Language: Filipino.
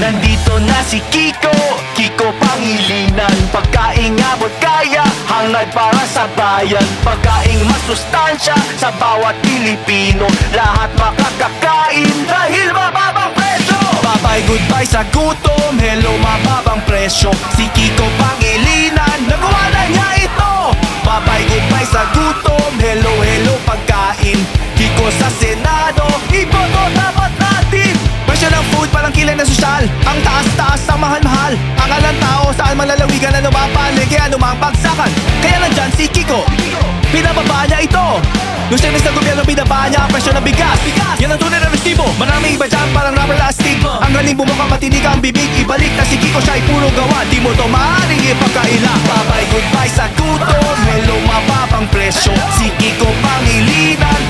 Nandito na si Kiko. Kiko pangilinan. Pagkaing abot kaya Hangad para sa bayan. Pagkaing masustansya Sa bawat Pilipino. Lahat makakakain Dahil mababang presyo. Bye bye goodbye sa gutom. Hello mababang presyo. Si Kiko sa mahal-mahal. Angal ang tao saan malalawigan Ano mang palengke, ano mang pagsakan? Kaya nandyan si Kiko. Pinababa niya ito. Nung siya sa gobyerno, pinababa niya ang presyo ng bigas. Yan ang tunay na restibo Maraming iba dyan, parang rubber lasting Ang galing bumuka, matinig ang bibig Ibalik na si Kiko, siya ay puro gawa. Di mo to maaaring ipagkaila. Babay goodbye sa gutom. Hello, mababang presyo. Si Kiko pangilinan.